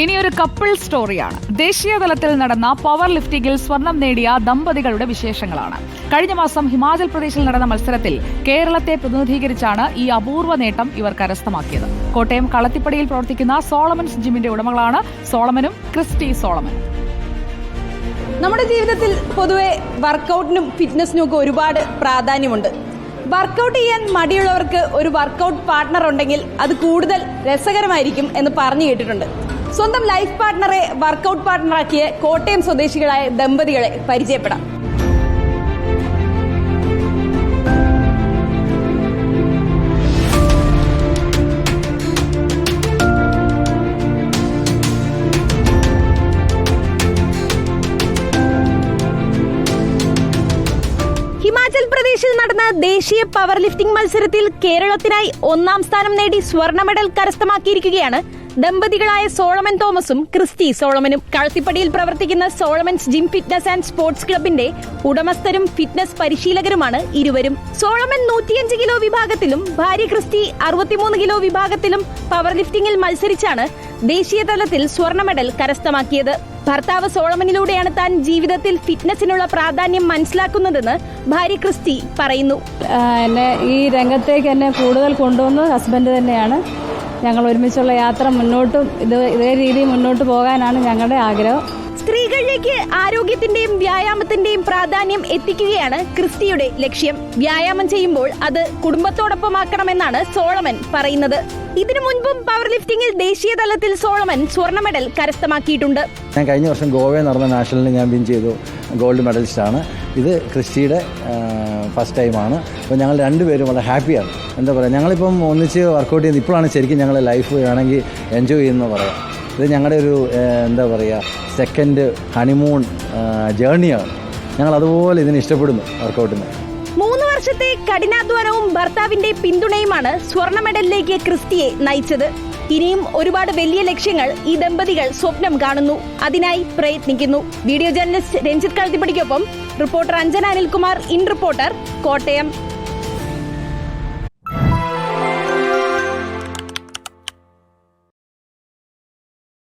ഇനി ഒരു കപ്പിൾ സ്റ്റോറിയാണ് ദേശീയ തലത്തിൽ നടന്ന പവർ ലിഫ്റ്റിംഗിൽ സ്വർണം നേടിയ ദമ്പതികളുടെ വിശേഷങ്ങളാണ്. കഴിഞ്ഞ മാസം ഹിമാചൽ പ്രദേശിൽ നടന്ന മത്സരത്തിൽ കേരളത്തെ പ്രതിനിധീകരിച്ചാണ് ഈ അപൂർവ നേട്ടം ഇവർ കരസ്ഥമാക്കിയത്. കോട്ടയം കളത്തിപ്പടിയിൽ പ്രവർത്തിക്കുന്ന സോളമൻസ് ജിമ്മിന്റെ ഉടമകളാണ് സോളമനും ക്രിസ്റ്റി സോളമനും നമ്മുടെ ജീവിതത്തിൽ പൊതുവെ വർക്കൗട്ടിനും ഫിറ്റ്നസിനും ഒക്കെ ഒരുപാട് പ്രാധാന്യമുണ്ട്. വർക്കൗട്ട് ചെയ്യാൻ മടിയുള്ളവർക്ക് ഒരു വർക്കൗട്ട് പാർട്ട്ണർ ഉണ്ടെങ്കിൽ അത് കൂടുതൽ രസകരമായിരിക്കും എന്ന് പറഞ്ഞു കേട്ടിട്ടുണ്ട്. സ്വന്തം ലൈഫ് പാർട്ട്ണറെ വർക്കൗട്ട് പാർട്ട്ണറാക്കിയ കോട്ടയം സ്വദേശികളായ ദമ്പതികളെ പരിചയപ്പെടാം. ഹിമാചൽ പ്രദേശിൽ നടന്ന ദേശീയ പവർ ലിഫ്റ്റിംഗ് മത്സരത്തിൽ കേരളത്തിനായി ഒന്നാം സ്ഥാനം നേടി സ്വർണ മെഡൽ കരസ്ഥമാക്കിയിരിക്കുകയാണ് ദമ്പതികളായ സോളമൻ തോമസും ക്രിസ്റ്റി സോളമനും. കളത്തിപ്പടിയിൽ പ്രവർത്തിക്കുന്ന Solomon's gym fitness and sports ക്ലബിന്റെ ഉടമസ്ഥരും ഫിറ്റ്നസ് പരിശീലകരുമാണ് ഇരുവരും. സോളമൻ നൂറ്റിയഞ്ച് കിലോ വിഭാഗത്തിലും ഭാര്യ ക്രിസ്റ്റി അറുപത്തിമൂന്ന് കിലോ വിഭാഗത്തിലും പവർ ലിഫ്റ്റിംഗിൽ മത്സരിച്ചാണ് ദേശീയ തലത്തിൽ സ്വർണ മെഡൽ കരസ്ഥമാക്കിയത്. ഭർത്താവ് സോളമനിലൂടെയാണ് താൻ ജീവിതത്തിൽ ഫിറ്റ്നസിനുള്ള പ്രാധാന്യം മനസ്സിലാക്കുന്നതെന്ന് ഭാര്യ ക്രിസ്റ്റി പറയുന്നു. എന്നെ ഈ രംഗത്തേക്ക് എന്നെ കൂടുതൽ കൊണ്ടുവന്നത് ഹസ്ബൻഡ് തന്നെയാണ്. ഞങ്ങൾ ഒരുമിച്ചുള്ള യാത്ര മുന്നോട്ടും ഇത് ഇതേ രീതിയിൽ മുന്നോട്ട് പോകാനാണ് ഞങ്ങളുടെ ആഗ്രഹം. സ്ത്രീകളിലേക്ക് ആരോഗ്യത്തിന്റെയും വ്യായാമത്തിന്റെയും പ്രാധാന്യം എത്തിക്കുകയാണ് ക്രിസ്റ്റിയുടെ ലക്ഷ്യം. വ്യായാമം ചെയ്യുമ്പോൾ അത് കുടുംബത്തോടൊപ്പമാക്കണമെന്നാണ് സോളമൻ പറയുന്നത്. ഇതിനു മുൻപും പവർ ലിഫ്റ്റിംഗിൽ ദേശീയ തലത്തിൽ സോളമൻ സ്വർണ മെഡൽ കരസ്ഥമാക്കിയിട്ടുണ്ട്. ഞാൻ കഴിഞ്ഞ വർഷം ഗോവയിൽ നടന്ന നാഷണലിൽ ഞാൻ വിൻ ചെയ്തു. ഗോൾഡ് മെഡലിസ്റ്റാണ്. ഇത് ക്രിസ്റ്റിയുടെ ഫസ്റ്റ് ടൈമാണ്. അപ്പോൾ ഞങ്ങൾ രണ്ടുപേരും വളരെ ഹാപ്പിയാണ്. എന്താ പറയുക ഞങ്ങളിപ്പം ഒന്നിച്ച് വർക്കൗട്ട് ചെയ്യുന്നത് ഇപ്പോഴാണ് ശരിക്കും ഞങ്ങളുടെ ലൈഫ് വേണമെങ്കിൽ എൻജോയ് ചെയ്യുന്നത് പറയാം. ഇത് ഞങ്ങളുടെ ഒരു എന്താ പറയുക സെക്കൻഡ് ഹണിമൂൺ ജേർണിയാണ് ഞങ്ങൾ അതുപോലെ ഇതിനെ ഇഷ്ടപ്പെടുന്നു വർക്കൗട്ടിന് മൂന്ന് വർഷത്തെ കഠിനാധ്വാനവും ഭർത്താവിന്റെ പിന്തുണയുമാണ് സ്വർണ മെഡലിലേക്ക് ക്രിസ്തിയെ നയിച്ചത്. ഇനിയും ഒരുപാട് വലിയ ലക്ഷ്യങ്ങൾ ഈ ദമ്പതികൾ സ്വപ്നം കാണുന്നു. അതിനായി പ്രയത്നിക്കുന്നു. Video journalist Ranjith കളത്തിപ്പടിക്കൊപ്പം reporter Anjana Anilkumar in reporter Kottayam.